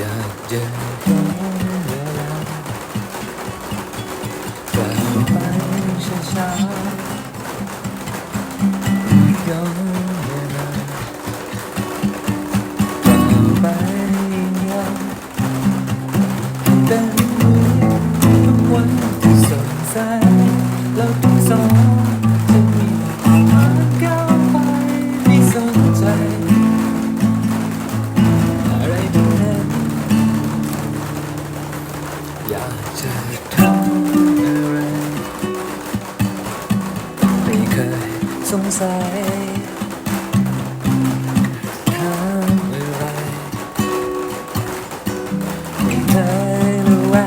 อยากจะย้นเวลากลับไปช้าๆย้อ อยากจะทำอะไรไม่เคยสงสัยทำอะไรไม่เคยรู้ว่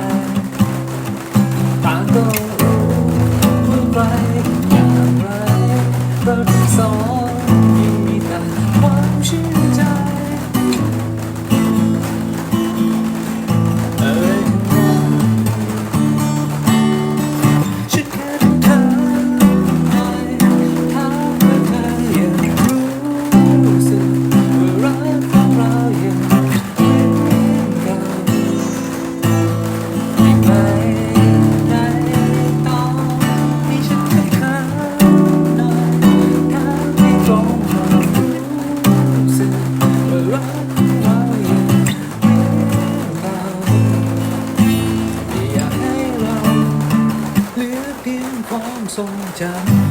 ต่างก็รู้ว่าใคอย่างไรเราทั้งสอง 送家